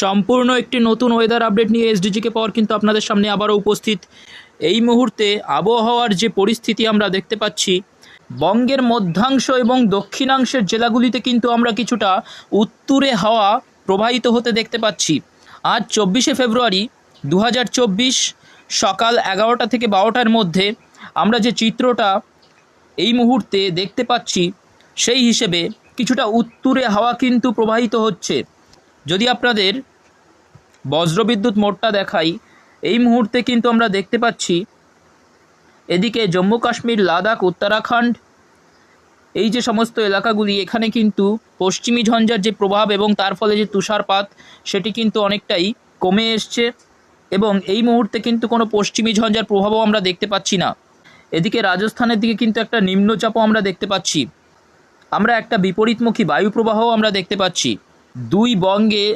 সম্পূর্ণ একটি নতুন ওয়েদার আপডেট নিয়ে এসডিজিকে পাওয়ার কিন্তু আপনাদের সামনে আবারও উপস্থিত। এই মুহূর্তে আবহাওয়ার যে পরিস্থিতি আমরা দেখতে পাচ্ছি, বঙ্গের মধ্যাংশ এবং দক্ষিণাংশের জেলাগুলিতে কিন্তু আমরা কিছুটা উত্তুরে হাওয়া প্রবাহিত হতে দেখতে পাচ্ছি। আজ চব্বিশে ফেব্রুয়ারি দু হাজার চব্বিশ সকাল এগারোটা থেকে বারোটার মধ্যে আমরা যে চিত্রটা এই মুহূর্তে দেখতে পাচ্ছি, সেই হিসেবে কিছুটা উত্তুরে হাওয়া কিন্তু প্রবাহিত হচ্ছে। যদি আপনাদের বজ্রবিদ্যুৎ মোড়টা দেখাই, এই মুহূর্তে কিন্তু আমরা দেখতে পাচ্ছি এদিকে জম্মু কাশ্মীর, লাদাখ, উত্তরাখণ্ড, এই যে সমস্ত এলাকাগুলি, এখানে কিন্তু পশ্চিমী ঝঞ্ঝার যে প্রভাব এবং তার ফলে যে তুষারপাত, সেটি কিন্তু অনেকটাই কমে এসছে এবং এই মুহূর্তে কিন্তু কোনো পশ্চিমী ঝঞ্ঝার প্রভাবও আমরা দেখতে পাচ্ছি না। এদিকে রাজস্থানের দিকে কিন্তু একটা নিম্নচাপও আমরা দেখতে পাচ্ছি। আমরা একটা বিপরীতমুখী বায়ু প্রবাহও আমরা দেখতে পাচ্ছি। দুই বঙ্গে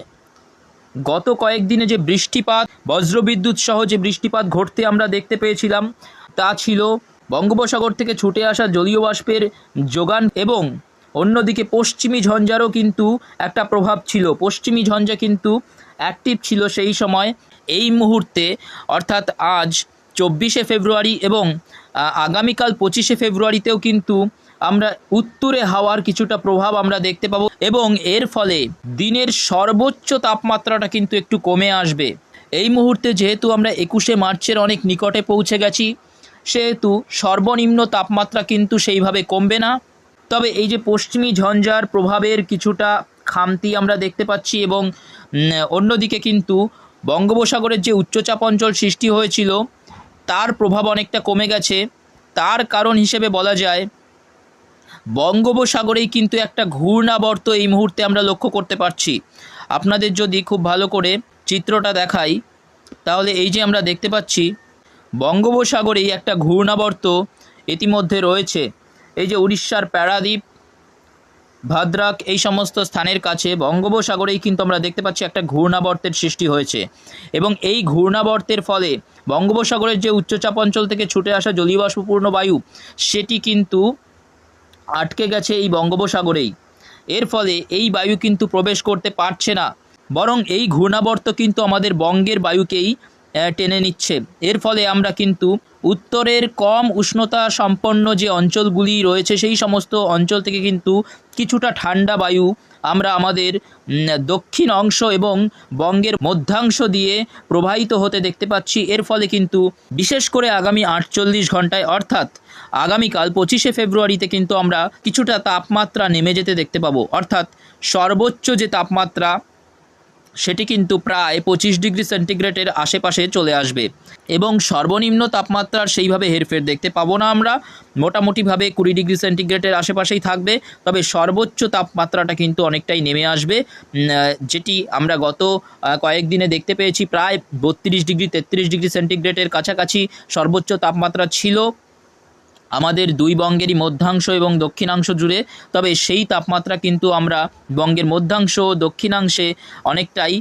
গত কয়েকদিনে যে বৃষ্টিপাত, বজ্রবিদ্যুৎ সহ যে বৃষ্টিপাত ঘটতে আমরা দেখতে পেয়েছিলাম, তা ছিল বঙ্গোপসাগর থেকে ছুটে আসা জলীয় বাষ্পের যোগান এবং অন্যদিকে পশ্চিমী ঝঞ্ঝারও কিন্তু একটা প্রভাব ছিল। পশ্চিমী ঝঞ্ঝা কিন্তু অ্যাক্টিভ ছিল সেই সময়, এই মুহূর্তে, অর্থাৎ আজ চব্বিশে ফেব্রুয়ারি এবং আগামীকাল পঁচিশে ফেব্রুয়ারিতেও কিন্তু আমরা উত্তরে হাওয়ার কিছুটা প্রভাব আমরা দেখতে পাবো এবং এর ফলে দিনের সর্বোচ্চ তাপমাত্রাটা কিন্তু একটু কমে আসবে। এই মুহূর্তে যেহেতু আমরা একুশে মার্চের অনেক নিকটে পৌঁছে গেছি, সেহেতু সর্বনিম্ন তাপমাত্রা কিন্তু সেইভাবে কমবে না। তবে এই যে পশ্চিমী ঝঞ্ঝার প্রভাবের কিছুটা খামতি আমরা দেখতে পাচ্ছি এবং অন্যদিকে কিন্তু বঙ্গোপসাগরের যে উচ্চচাপ অঞ্চল সৃষ্টি হয়েছিল, তার প্রভাব অনেকটা কমে গেছে। তার কারণ হিসেবে বলা যায় বঙ্গোপসাগরেই কিন্তু একটা ঘূর্ণাবর্ত এই মুহূর্তে আমরা লক্ষ্য করতে পারছি। আপনাদের যদি খুব ভালো করে চিত্রটা দেখাই, তাহলে এই যে আমরা দেখতে পাচ্ছি, বঙ্গোপসাগরেই একটা ঘূর্ণাবর্ত ইতিমধ্যে রয়েছে। এই যে উড়িষ্যার প্যারাদ্বীপ, ভাদ্রাক, এই সমস্ত স্থানের কাছে বঙ্গোপসাগরেই কিন্তু আমরা দেখতে পাচ্ছি একটা ঘূর্ণাবর্তের সৃষ্টি হয়েছে। এবং এই ঘূর্ণাবর্তের ফলে বঙ্গোপসাগরের যে উচ্চচাপ অঞ্চল থেকে ছুটে আসা জলীয়বাষ্পপূর্ণ বায়ু, সেটি কিন্তু আটকে গেছে এই বঙ্গোপসাগরেই। এর ফলে এই বায়ু কিন্তু প্রবেশ করতে পারছে না। বরং এই ঘূর্ণাবর্ত কিন্তু আমাদের বঙ্গের বায়ুকেই টেনে নিচ্ছে। এর ফলে আমরা কিন্তু উত্তরের কম উষ্ণতা সম্পন্ন যে অঞ্চলগুলি রয়েছে, সেই সমস্ত অঞ্চল থেকে কিন্তু কিছুটা ঠান্ডা বায়ু আমরা আমাদের দক্ষিণ অংশ এবং বঙ্গের মধ্যাংশ দিয়ে প্রবাহিত হতে দেখতে পাচ্ছি। এর ফলে কিন্তু বিশেষ করে আগামী আটচল্লিশ ঘন্টায়, অর্থাৎ আগামীকাল পঁচিশে ফেব্রুয়ারিতে কিন্তু আমরা কিছুটা তাপমাত্রা নেমে যেতে দেখতে পাবো। অর্থাৎ সর্বোচ্চ যে তাপমাত্রা সেটি কিন্তু প্রায় পঁচিশ ডিগ্রি সেন্টিগ্রেডের আশেপাশে চলে আসবে। এবং সর্বনিম্ন তাপমাত্রার সেইভাবে হেরফের দেখতে পাবো না আমরা। মোটামুটিভাবে কুড়ি ডিগ্রি সেন্টিগ্রেডের আশেপাশেই থাকবে। তবে সর্বোচ্চ তাপমাত্রাটা কিন্তু অনেকটাই নেমে আসবে। যেটি আমরা গত কয়েকদিনে দেখতে পেয়েছি। প্রায় বত্রিশ ডিগ্রি, তেত্রিশ ডিগ্রি সেন্টিগ্রেডের কাছাকাছি সর্বোচ্চ তাপমাত্রা ছিল। আমাদের দুই বঙ্গেরই মধ্যাংশ এবং দক্ষিণাংশ জুড়ে, তবে সেই তাপমাত্রা কিন্তু আমরা বঙ্গের মধ্যাংশ দক্ষিণাংশে অনেকটাই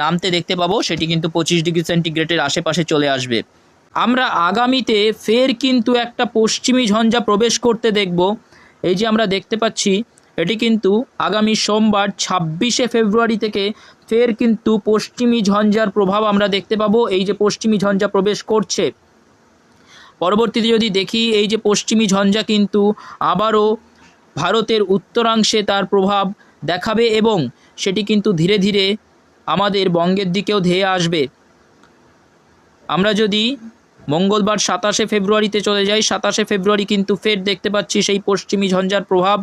নামতে দেখতে পাবো। সেটি কিন্তু পঁচিশ ডিগ্রি সেন্টিগ্রেডের আশেপাশে চলে আসবে। আমরা আগামীতে ফের কিন্তু একটা পশ্চিমী ঝঞ্ঝা প্রবেশ করতে দেখব। এই যে আমরা দেখতে পাচ্ছি, এটি কিন্তু আগামী সোমবার ছাব্বিশে ফেব্রুয়ারি থেকে ফের কিন্তু পশ্চিমী ঝঞ্ঝার প্রভাব আমরা দেখতে পাবো। এই যে পশ্চিমী ঝঞ্ঝা প্রবেশ করছে পরবর্তীতে যদি দেখি, এই যে পশ্চিমী ঝঞ্ঝা কিন্তু আবারও ভারতের উত্তরাংশে তার প্রভাব দেখাবে এবং সেটি কিন্তু ধীরে ধীরে আমাদের বঙ্গের দিকেও ধেয়ে আসবে। আমরা যদি মঙ্গলবার সাতাশে ফেব্রুয়ারিতে চলে যাই, সাতাশে ফেব্রুয়ারি কিন্তু ফের দেখতে পাচ্ছি সেই পশ্চিমী ঝঞ্ঝার প্রভাব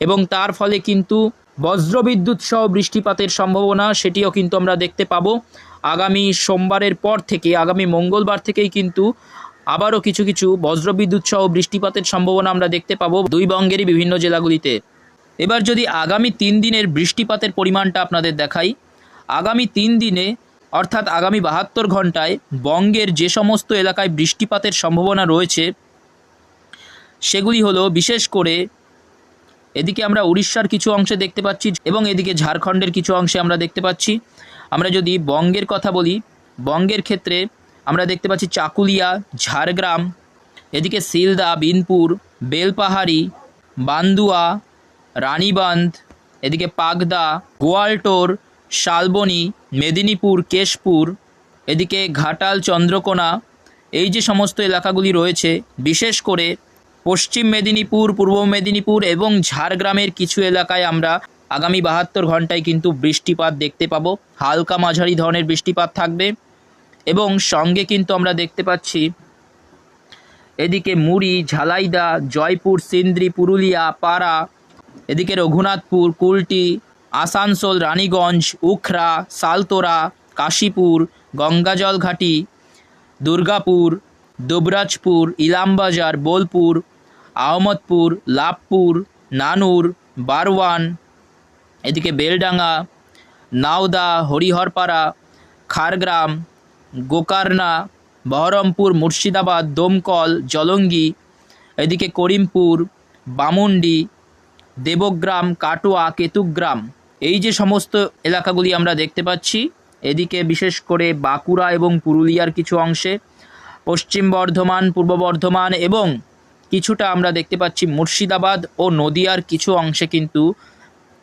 এবং তার ফলে কিন্তু বজ্রবিদ্যুৎ সহ বৃষ্টিপাতের সম্ভাবনা, সেটিও কিন্তু আমরা দেখতে পাবো। আগামী সোমবারের পর থেকে, আগামী মঙ্গলবার থেকেই কিন্তু আবারও কিছু কিছু বজ্রবিদ্যুৎ সহ বৃষ্টিপাতের সম্ভাবনা আমরা দেখতে পাবো দুই বঙ্গেরই বিভিন্ন জেলাগুলিতে। এবার যদি আগামী তিন দিনের বৃষ্টিপাতের পরিমাণটা আপনাদের দেখাই, আগামী তিন দিনে, অর্থাৎ আগামী বাহাত্তর ঘন্টায় বঙ্গের যে সমস্ত এলাকায় বৃষ্টিপাতের সম্ভাবনা রয়েছে, সেগুলি হলো বিশেষ করে এদিকে আমরা উড়িষ্যার কিছু অংশে দেখতে পাচ্ছি এবং এদিকে ঝাড়খণ্ডের কিছু অংশে আমরা দেখতে পাচ্ছি। আমরা যদি বঙ্গের কথা বলি, বঙ্গের ক্ষেত্রে আমরা দেখতে পাচ্ছি চাকুলিয়া, ঝাড়গ্রাম, এদিকে সিলদা, বিনপুর, বেলপাহাড়ি, বান্দুয়া রানীবাঁধ এদিকে পাগদা, গোয়ালটোর, শালবনি, মেদিনীপুর, কেশপুর, এদিকে ঘাটাল, চন্দ্রকোনা, এই যে সমস্ত এলাকাগুলি রয়েছে, বিশেষ করে পশ্চিম মেদিনীপুর, পূর্ব মেদিনীপুর এবং ঝাড়গ্রামের কিছু এলাকায় আমরা আগামী বাহাত্তর ঘন্টায় কিন্তু বৃষ্টিপাত দেখতে পাবো। হালকা মাঝারি ধরনের বৃষ্টিপাত থাকবে। এবং সঙ্গে কিন্তু আমরা দেখতে পাচ্ছি, এদিকে মুড়ি, ঝালাইদা, জয়পুর, সিন্দ্রি, পুরুলিয়া, পাড়া, এদিকে রঘুনাথপুর, কুলটি, আসানসোল, রানীগঞ্জ উখরা সালতোরা, কাশীপুর গঙ্গাজল ঘাটি দুর্গাপুর, দুবরাজপুর, ইলামবাজার, বোলপুর, আহমদপুর, লাভপুর, নানুর, বারওয়ান, এদিকে বেলডাঙ্গা, নাওদা, হরিহরপাড়া খারগ্রাম গোকারনা, বহরমপুর, মুর্শিদাবাদ, দমকল, জলঙ্গি, এদিকে করিমপুর, বামুন্ডি, দেবগ্রাম, কাটোয়া, কেতুগ্রাম। এই যে সমস্ত এলাকাগুলি আমরা দেখতে পাচ্ছি, এদিকে বিশেষ করে বাঁকুড়া এবং পুরুলিয়ার কিছু অংশে, পশ্চিম বর্ধমান, পূর্ব বর্ধমান এবং কিছুটা আমরা দেখতে পাচ্ছি মুর্শিদাবাদ ও নদিয়ার কিছু অংশে কিন্তু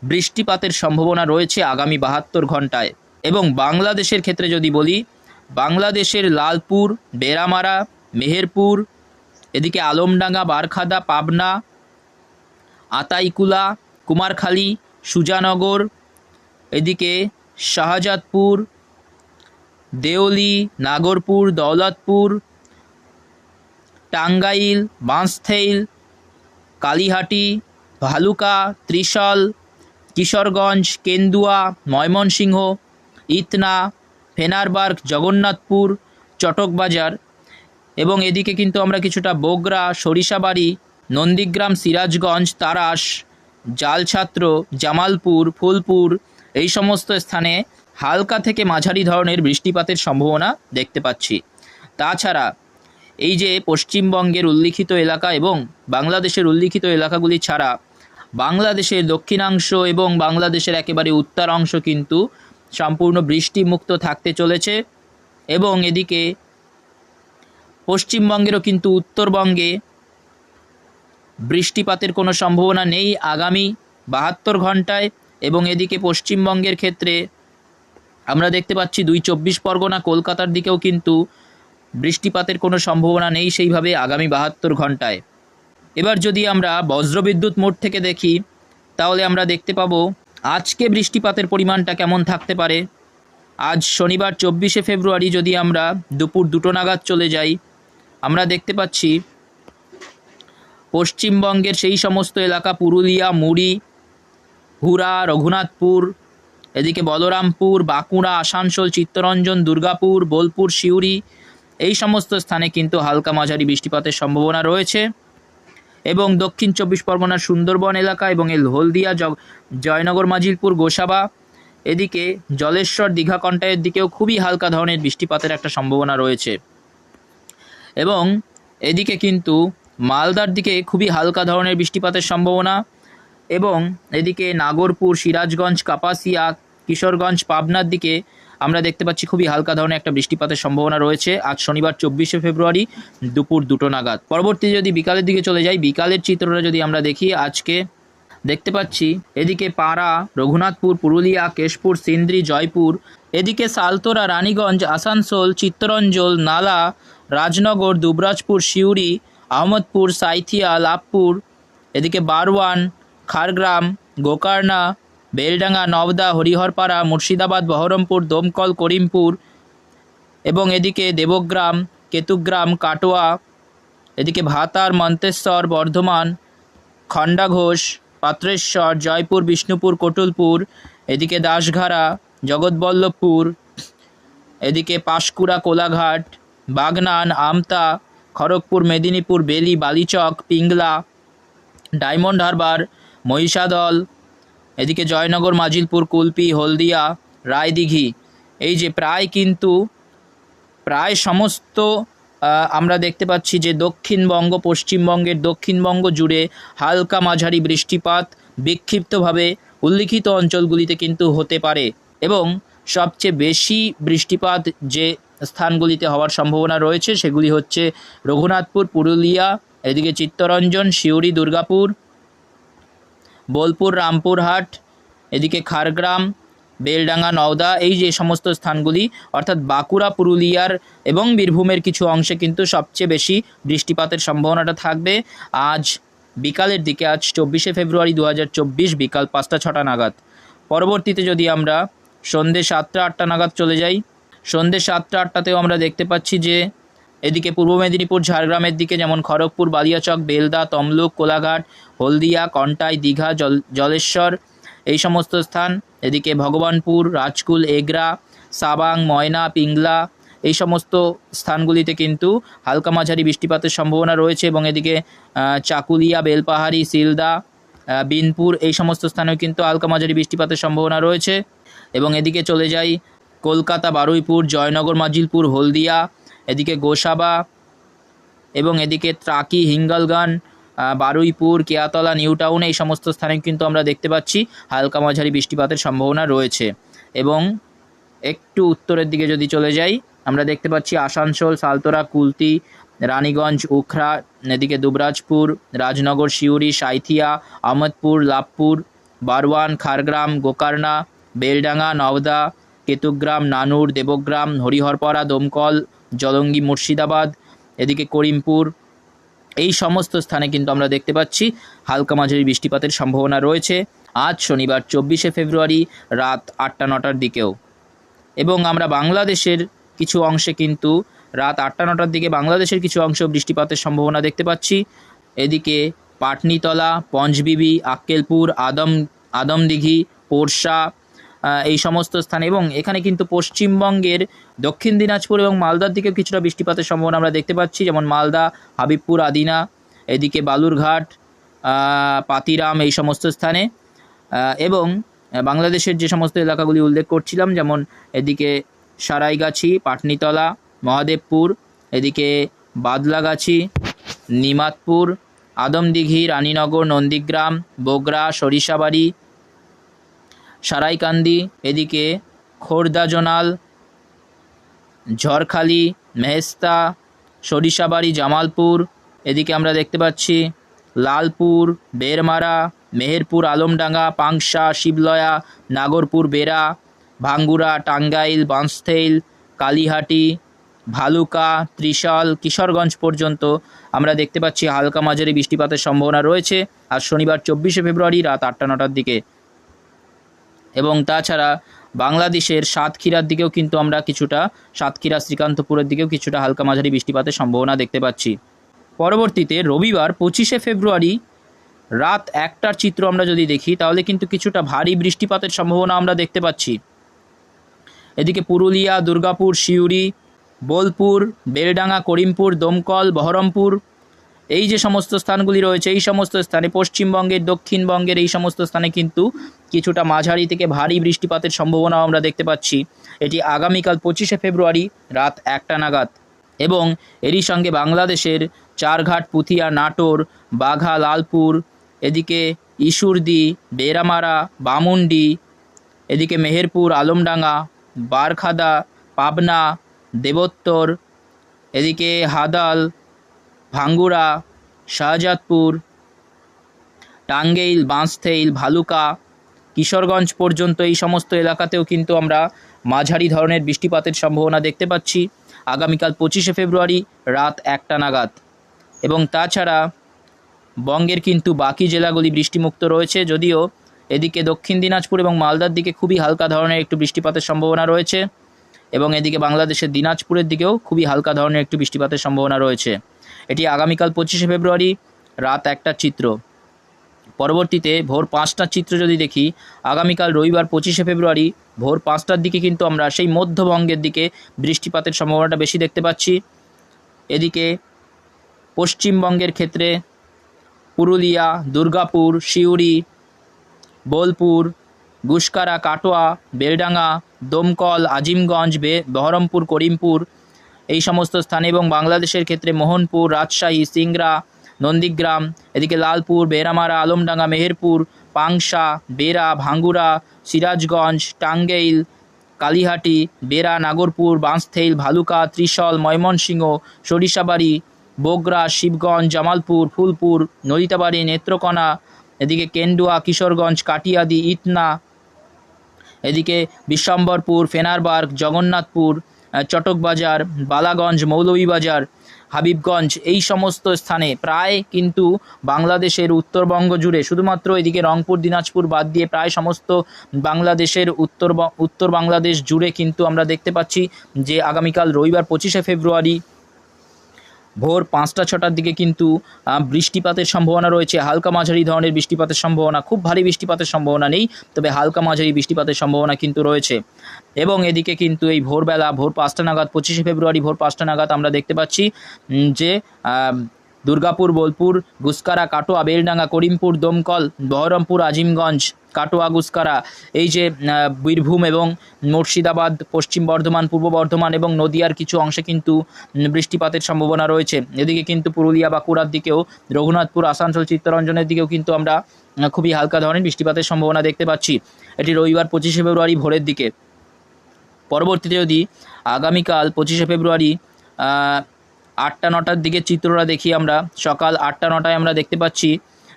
বৃষ্টিপাতের সম্ভাবনা রয়েছে আগামী বাহাত্তর ঘন্টায়। এবং বাংলাদেশের ক্ষেত্রে যদি বলি বাংলাদেশের লালপুর বেরামারা মেহেরপুর, এদিকে আলমডাঙ্গা, বারখাদা, পাবনা, আতাইকুলা, কুমারখালী, সুজানগর, এদিকে শাহজাদপুর দেওলি নাগরপুর, দৌলতপুর, টাঙ্গাইল বাঁশথেইল কালীহাটি, ভালুকা, ত্রিশাল, কিশোরগঞ্জ, কেন্দুয়া, ময়মনসিংহ, ইতনা ফেনারবার্গ, জগন্নাথপুর, চটকবাজার এবং এদিকে কিন্তু আমরা কিছুটা বগরা, সরিষাবাড়ি, নন্দীগ্রাম, সিরাজগঞ্জ, তারাস, জালছাত্র, জামালপুর, ফুলপুর এই সমস্ত স্থানে হালকা থেকে মাঝারি ধরনের বৃষ্টিপাতের সম্ভাবনা দেখতে পাচ্ছি। তাছাড়া এই যে পশ্চিমবঙ্গের উল্লিখিত এলাকা এবং বাংলাদেশের উল্লিখিত এলাকাগুলি ছাড়া বাংলাদেশের দক্ষিণাংশ এবং বাংলাদেশের একেবারে উত্তর অংশ কিন্তু সম্পূর্ণ বৃষ্টিমুক্ত থাকতে চলেছে এবং এদিকে পশ্চিমবঙ্গেরও কিন্তু উত্তরবঙ্গে বৃষ্টিপাতের কোনো সম্ভাবনা নেই আগামী বাহাত্তর ঘন্টায় এবং এদিকে পশ্চিমবঙ্গের ক্ষেত্রে আমরা দেখতে পাচ্ছি দুই চব্বিশ পরগনা, কলকাতার দিকেও কিন্তু বৃষ্টিপাতের কোনো সম্ভাবনা নেই সেইভাবে আগামী বাহাত্তর ঘন্টায়। এবার যদি আমরা বজ্রবিদ্যুৎ মোড থেকে দেখি, তাহলে আমরা দেখতে পাবো আজকে বৃষ্টিপাতের পরিমাণটা কেমন থাকতে পারে? আজ শনিবার চব্বিশে ফেব্রুয়ারি যদি আমরা দুপুর দুটো নাগাদ চলে যাই, আমরা দেখতে পাচ্ছি পশ্চিমবঙ্গের সেই সমস্ত এলাকা পুরুলিয়া, মুড়ি হুরা রঘুনাথপুর, এদিকে বলরামপুর, বাঁকুড়া, আসানসোল, চিত্তরঞ্জন, দুর্গাপুর, বোলপুর, সিউড়ি, এই সমস্ত স্থানে কিন্তু হালকা মাঝারি বৃষ্টিপাতের সম্ভাবনা রয়েছে। এবং দক্ষিণ চব্বিশ পরগনার সুন্দরবন এলাকা এবং এই হলদিয়া জয়নগর, মাজিলপুর, গোসাবা। এদিকে জলেশ্বর, দীঘা কন্টায়ের দিকেও খুবই হালকা ধরনের বৃষ্টিপাতের একটা সম্ভাবনা রয়েছে। এবং এদিকে কিন্তু মালদার দিকে খুবই হালকা ধরনের বৃষ্টিপাতের সম্ভাবনা এবং এদিকে নাগরপুর, সিরাজগঞ্জ, কাপাসিয়া, কিশোরগঞ্জ, পাবনার দিকে আমরা দেখতে পাচ্ছি খুবই হালকা ধরনের একটা বৃষ্টিপাতের সম্ভাবনা রয়েছে। আজ শনিবার চব্বিশে ফেব্রুয়ারি দুপুর দুটো নাগাদ। পরবর্তী যদি বিকালের দিকে চলে যাই, বিকালের চিত্রটা যদি আমরা দেখি, আজকে দেখতে পাচ্ছি এদিকে পাড়া, রঘুনাথপুর, পুরুলিয়া, কেশপুর, সিন্দ্রি, জয়পুর, এদিকে সালতোরা, রানীগঞ্জ, আসানসোল চিত্তরঞ্জল নালা, রাজনগর, দুবরাজপুর, সিউড়ি, আহমদপুর, সাইথিয়া, লাভপুর, এদিকে বারওয়ান খারগ্রাম গোকারনা বেলডাঙ্গা, নওদা, হরিহরপাড়া, মুর্শিদাবাদ, বহরমপুর, দমকল, করিমপুর এবং এদিকে দেবগ্রাম, কেতুগ্রাম, কাটোয়া, এদিকে ভাতার, মন্তেশ্বর, বর্ধমান, খণ্ডাঘোষ, পাত্রেশ্বর, জয়পুর, বিষ্ণুপুর, কটুলপুর, এদিকে দাসঘাড়া জগৎবল্লভপুর, এদিকে পাঁশকুড়া, কোলাঘাট, বাগনান, আমতা, খড়গপুর, মেদিনীপুর, বেলি, বালিচক, পিংলা, ডায়মন্ড হারবার, মহিষাদল এদিকে জয়নগর, মাজিলপুর, কুলপি, হলদিয়া, রায়দিঘি, এই যে প্রায় কিন্তু প্রায় সমস্ত আমরা দেখতে পাচ্ছি যে দক্ষিণবঙ্গ, পশ্চিমবঙ্গের দক্ষিণবঙ্গ জুড়ে হালকা মাঝারি বৃষ্টিপাত বিক্ষিপ্তভাবে উল্লিখিত অঞ্চলগুলিতে কিন্তু হতে পারে এবং সবচেয়ে বেশি বৃষ্টিপাত যে স্থানগুলিতে হওয়ার সম্ভাবনা রয়েছে সেগুলি হচ্ছে রঘুনাথপুর, পুরুলিয়া, এদিকে চিত্তরঞ্জন, সিউড়ি, দুর্গাপুর বোলপুর রামপুরহাট এদিকে খারগ্রাম, বেলডাঙ্গা, নওদা, এই যে সমস্ত স্থানগুলি, অর্থাৎ বাঁকুড়া, পুরুলিয়ার এবং বীরভূমের কিছু অংশে কিন্তু সবচেয়ে বেশি বৃষ্টিপাতের সম্ভাবনাটা থাকবে। আজ বিকালের দিকে, আজ চব্বিশে ফেব্রুয়ারি দু হাজার চব্বিশ বিকাল পাঁচটা ছটা নাগাদ। পরবর্তীতে যদি আমরা সন্ধে সাতটা, আটটা নাগাদ চলে যাই, সন্ধে সাতটা, আটটাতেও আমরা দেখতে পাচ্ছি যে এদিকে পূর্ব মেদিনীপুর, ঝাড়গ্রামের দিকে যেমন খড়গপুর, বালিয়াচক, বেলদা, তমলুক, কোলাঘাট, হলদিয়া, কন্টাই, দীঘা, জল, জলেশ্বর এই সমস্ত স্থান। এদিকে ভগবানপুর, রাজকুল, এগরা, সাবাং, ময়না, পিংলা এই সমস্ত স্থানগুলিতে কিন্তু হালকা মাঝারি বৃষ্টিপাতের সম্ভাবনা রয়েছে এবং এদিকে চাকুলিয়া, বেলপাহাড়ি, সিলদা বিনপুর এই সমস্ত স্থানেও কিন্তু হালকা মাঝারি বৃষ্টিপাতের সম্ভাবনা রয়েছে। এবং এদিকে চলে যাই কলকাতা, বারুইপুর, জয়নগর, মাজিলপুর, হলদিয়া এদিকে গোসাবা এবং এদিকে ত্রাকি, হিঙ্গলগান বারুইপুর, কেয়াতলা, নিউ টাউন, এই সমস্ত স্থানে কিন্তু আমরা দেখতে পাচ্ছি হালকা মাঝারি বৃষ্টিপাতের সম্ভাবনা রয়েছে। এবং একটু উত্তরের দিকে যদি চলে যাই, আমরা দেখতে পাচ্ছি আসানসোল, সালতোরা, কুলতি, রানীগঞ্জ উখরা এদিকে দুবরাজপুর, রাজনগর শিউরি সাঁইথিয়া, আহমদপুর, লাভপুর, বারওয়ান, খারগ্রাম, গোকারনা, বেলডাঙ্গা, নওদা, কেতুগ্রাম, নানুর, দেবগ্রাম, হরিহরপাড়া, দমকল জলঙ্গি মুর্শিদাবাদ, এদিকে করিমপুর, এই সমস্ত স্থানে কিন্তু আমরা দেখতে পাচ্ছি হালকা মাঝারি বৃষ্টিপাতের সম্ভাবনা রয়েছে। আজ শনিবার চব্বিশে ফেব্রুয়ারি রাত আটটা নটার দিকেও। এবং আমরা বাংলাদেশের কিছু অংশে কিন্তু রাত আটটা নটার দিকে বাংলাদেশের কিছু অংশ বৃষ্টিপাতের সম্ভাবনা দেখতে পাচ্ছি। এদিকে পাটনিতলা, পঞ্চবিবি, আক্কেলপুর, আদম, আদমদিঘি, পোরশা এই সমস্ত স্থানে। এবং এখানে কিন্তু পশ্চিমবঙ্গের দক্ষিণ দিনাজপুর এবং মালদার দিকেও কিছুটা বৃষ্টিপাতের সম্ভাবনা আমরা দেখতে পাচ্ছি। যেমন মালদা, হাবিবপুর, আদিনা, এদিকে বালুরঘাট পাতিরাম এই সমস্ত স্থানে। এবং বাংলাদেশের যে সমস্ত এলাকাগুলি উল্লেখ করছিলাম, যেমন এদিকে সারাইগাছি, পাটনিতলা, মহাদেবপুর, এদিকে বাদলাগাছি, নিমাতপুর, আদমদিঘি, রানীনগর, নন্দীগ্রাম, বগরা, সরিষাবাড়ি সারাইকান্দি, এদিকে খোর্দাজোনাল, ঝড়খালি, মেহেস্তা, সরিষাবাড়ি, জামালপুর, এদিকে আমরা দেখতে পাচ্ছি লালপুর, বেরমারা, মেহেরপুর, আলমডাঙ্গা, পাংশা, শিবলয়া, নাগরপুর বেরা ভাঙ্গুরা টাঙ্গাইল বাঁশথেইল কালীহাটি, ভালুকা, ত্রিশাল, কিশোরগঞ্জ পর্যন্ত আমরা দেখতে পাচ্ছি হালকা মাঝারি বৃষ্টিপাতের সম্ভাবনা রয়েছে। আর শনিবার চব্বিশে ফেব্রুয়ারি রাত আটটা নটার দিকে। এবং তাছাড়া বাংলাদেশের সাতক্ষীরার দিকেও কিন্তু আমরা কিছুটা, সাতক্ষীরা শ্রীকান্তপুরের দিকেও কিছুটা হালকা মাঝারি বৃষ্টিপাতের সম্ভাবনা দেখতে পাচ্ছি। পরবর্তীতে রবিবার পঁচিশে ফেব্রুয়ারি রাত একটার চিত্র আমরা যদি দেখি, তাহলে কিন্তু কিছুটা ভারী বৃষ্টিপাতের সম্ভাবনা আমরা দেখতে পাচ্ছি। এদিকে পুরুলিয়া, দুর্গাপুর, সিউড়ি, বোলপুর, বেলডাঙ্গা, করিমপুর, দমকল, বহরমপুর এই যে সমস্ত স্থানগুলি রয়েছে, এই সমস্ত স্থানে, পশ্চিমবঙ্গের, দক্ষিণবঙ্গের এই সমস্ত স্থানে কিন্তু কিছুটা মাঝারি থেকে ভারী বৃষ্টিপাতের সম্ভাবনাও আমরা দেখতে পাচ্ছি। এটি আগামীকাল পঁচিশে ফেব্রুয়ারি রাত একটা নাগাদ এবং এরই সঙ্গে বাংলাদেশের চারঘাট, পুথিয়া, নাটোর, বাঘা, লালপুর, এদিকে ইসুরদি বেরামারা বামুন্ডি, এদিকে মেহেরপুর, আলমডাঙ্গা, বারখাদা, পাবনা, দেবোত্তর, এদিকে হাদাল ভাঙ্গুড়া শাহজাদপুর, টাঙ্গেইল বাঁশথেইল ভালুকা, কিশোরগঞ্জ পর্যন্ত এই সমস্ত এলাকাতেও কিন্তু আমরা মাঝারি ধরনের বৃষ্টিপাতের সম্ভাবনা দেখতে পাচ্ছি। আগামীকাল পঁচিশে ফেব্রুয়ারি রাত একটা নাগাদ। এবং তাছাড়া বঙ্গের কিন্তু বাকি জেলাগুলি বৃষ্টিমুক্ত রয়েছে, যদিও এদিকে দক্ষিণ দিনাজপুর এবং মালদার দিকে খুবই হালকা ধরনের একটু বৃষ্টিপাতের সম্ভাবনা রয়েছে এবং এদিকে বাংলাদেশের দিনাজপুরের দিকেও খুবই হালকা ধরনের একটু বৃষ্টিপাতের সম্ভাবনা রয়েছে। এটি আগামীকাল পঁচিশে ফেব্রুয়ারি, রাত একটা চিত্র। পরবর্তীতে ভোর পাঁচটার চিত্র যদি দেখি, আগামীকাল রবিবার পঁচিশে ফেব্রুয়ারি, ভোর পাঁচটার দিকে কিন্তু আমরা সেই মধ্যবঙ্গের দিকে বৃষ্টিপাতের সম্ভাবনাটা বেশি দেখতে পাচ্ছি। এদিকে পশ্চিমবঙ্গের ক্ষেত্রে পুরুলিয়া, দুর্গাপুর, সিউড়ি, বোলপুর, গুসকারা, কাটোয়া, বেলডাঙ্গা, দমকল, আজিমগঞ্জ, বে বহরমপুর, করিমপুর এই সমস্ত স্থানে এবং বাংলাদেশের ক্ষেত্রে মোহনপুর, রাজশাহী, সিংড়া, নন্দীগ্রাম, এদিকে লালপুর বেরামারা আলমডাঙ্গা, মেহেরপুর, পাংশা বেরা ভাঙ্গুরা সিরাজগঞ্জ, টাঙ্গেইল, কালীহাটি বেরা নাগরপুর, বাঁশথেইল, ভালুকা, ত্রিশল, ময়মনসিংহ, সরিষাবাড়ি, বগরা, শিবগঞ্জ, জামালপুর, ফুলপুর, নলিতাবাড়ি, নেত্রকোনা, এদিকে কেন্দুয়া, কিশোরগঞ্জ, কাটিয়াদি, ইটনা, এদিকে বিশ্বম্বরপুর, ফেনারবার্গ, জগন্নাথপুর চটকবাজার, বালাগঞ্জ, মৌলভীবাজার, হাবিবগঞ্জ এই সমস্ত স্থানে প্রায় কিন্তু বাংলাদেশের উত্তরবঙ্গ জুড়ে শুধুমাত্র এদিকে রংপুর, দিনাজপুর বাদ দিয়ে প্রায় সমস্ত বাংলাদেশের উত্তর উত্তর বাংলাদেশ জুড়ে কিন্তু আমরা দেখতে পাচ্ছি যে আগামীকাল রবিবার পঁচিশে ফেব্রুয়ারি ভোর পাঁচটা, ছটার দিকে কিন্তু বৃষ্টিপাতের সম্ভাবনা রয়েছে। হালকা মাঝারি ধরনের বৃষ্টিপাতের সম্ভাবনা, খুব ভারী বৃষ্টিপাতের সম্ভাবনা নেই, তবে হালকা মাঝারি বৃষ্টিপাতের সম্ভাবনা কিন্তু রয়েছে। এবং এদিকে কিন্তু এই ভোরবেলা, ভোর পাঁচটা নাগাদ, পঁচিশে ফেব্রুয়ারি ভোর পাঁচটা নাগাদ আমরা দেখতে পাচ্ছি যে দুর্গাপুর, বোলপুর, গুসকারা, কাটোয়া, বেলডাঙ্গা, করিমপুর, দমকল, বহরমপুর, আজিমগঞ্জ, কাটোয়া, গুসকারা। এই যে বীরভূম এবং মুর্শিদাবাদ, পশ্চিম বর্ধমান, পূর্ব বর্ধমান এবং নদিয়ার কিছু অংশে কিন্তু বৃষ্টিপাতের সম্ভাবনা রয়েছে। এদিকে কিন্তু পুরুলিয়া, বাঁকুড়ার দিকেও, রঘুনাথপুর, আসানসোল, চিত্তরঞ্জনের দিকেও কিন্তু আমরা খুবই হালকা ধরনের বৃষ্টিপাতের সম্ভাবনা দেখতে পাচ্ছি। এটি রবিবার পঁচিশে ফেব্রুয়ারি ভোরের দিকে। পরবর্তীতে যদি আগামীকাল পঁচিশে ফেব্রুয়ারি আটটা নটার দিকে চিত্রটা দেখি আমরা। সকাল আটটা নটায় আমরা দেখতে পাচ্ছি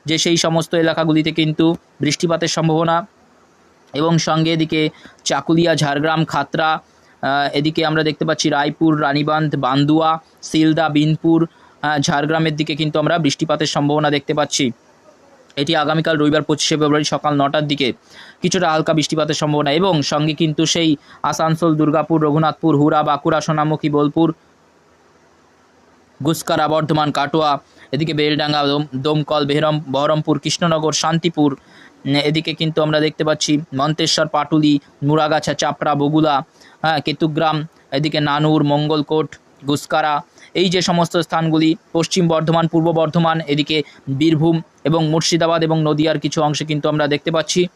যে সেই সমস্ত এলাকাগুলিতে কিন্তু বৃষ্টিপাতের সম্ভাবনা এবং সঙ্গে এদিকে চাকুলিয়া, ঝাড়গ্রাম, খাতরা এদিকে আমরা দেখতে পাচ্ছি রায়পুর রানীবাঁধ বান্দুয়া, সিলদা, বিনপুর ঝাড়গ্রামের দিকে কিন্তু আমরা বৃষ্টিপাতের সম্ভাবনা দেখতে পাচ্ছি। এটি আগামীকাল রবিবার পঁচিশে ফেব্রুয়ারি সকাল নটার দিকে কিছুটা হালকা বৃষ্টিপাতের সম্ভাবনা এবং সঙ্গে কিন্তু সেই আসানসোল, দুর্গাপুর, রঘুনাথপুর হুরা বাঁকুড়া, সোনামুখী, বোলপুর গুসকারা, বর্ধমান, কাটোয়া, এদিকে বেলডাঙ্গা, দম- দমকল, বেহরম, বহরমপুর, কৃষ্ণনগর, শান্তিপুর এদিকে কিন্তু আমরা দেখতে পাচ্ছি মন্তেশ্বর, পাটুলি মুরাগাছা চাপড়া, বগুলা হ্যাঁ কেতুগ্রাম, এদিকে নানুর, মঙ্গলকোট, গুসকারা, এই যে সমস্ত স্থানগুলি, পশ্চিম বর্ধমান, পূর্ব বর্ধমান, এদিকে বীরভূম এবং মুর্শিদাবাদ এবং নদিয়ার কিছু অংশে কিন্তু আমরা দেখতে পাচ্ছি।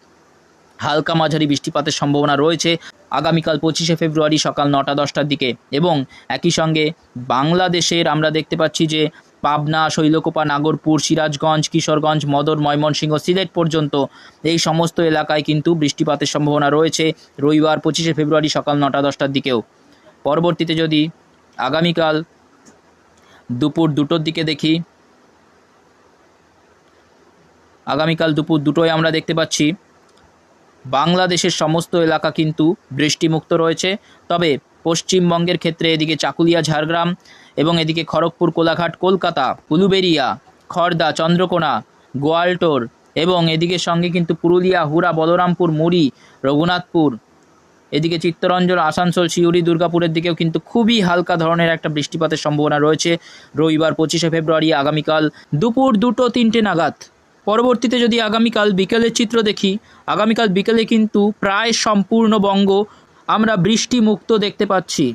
হালকা মাঝারি বৃষ্টিপাতের সম্ভাবনা রয়েছে আগামীকাল পঁচিশে ফেব্রুয়ারি সকাল নটা দশটার দিকে এবং একই সঙ্গে বাংলাদেশের আমরা দেখতে পাচ্ছি যে পাবনা, শৈলকোপা, নাগরপুর, সিরাজগঞ্জ, কিশোরগঞ্জ মদর ময়মনসিংহ, সিলেট পর্যন্ত এই সমস্ত এলাকায় কিন্তু বৃষ্টিপাতের সম্ভাবনা রয়েছে রবিবার পঁচিশে ফেব্রুয়ারি সকাল নটা দশটার দিকেও। পরবর্তীতে যদি আগামীকাল দুপুর দুটোর দিকে দেখি, আগামীকাল দুপুর দুটোয় আমরা দেখতে পাচ্ছি বাংলাদেশের সমস্ত এলাকা কিন্তু বৃষ্টিমুক্ত রয়েছে। তবে পশ্চিমবঙ্গের ক্ষেত্রে এদিকে চাকুলিয়া, ঝাড়গ্রাম এবং এদিকে খড়গপুর, কোলাঘাট, কলকাতা উলুবেরিয়া খড়দা চন্দ্রকোনা, গোয়ালটোর এবং এদিকে সঙ্গে কিন্তু পুরুলিয়া, হুরা, বলরামপুর, মুড়ি, রঘুনাথপুর, এদিকে চিত্তরঞ্জন, আসানসোল শিউরি দুর্গাপুরের দিকেও কিন্তু খুবই হালকা ধরনের একটা বৃষ্টিপাতের সম্ভাবনা রয়েছে। রবিবার পঁচিশে ফেব্রুয়ারি আগামীকাল দুপুর দুটো তিনটে নাগাদ। পরবর্তীতে যদি আগামীকাল বিকেলের চিত্র দেখি, আগামীকাল বিকেলে কিন্তু প্রায় সম্পূর্ণ বঙ্গ আমরা বৃষ্টি মুক্ত দেখতে পাচ্ছি।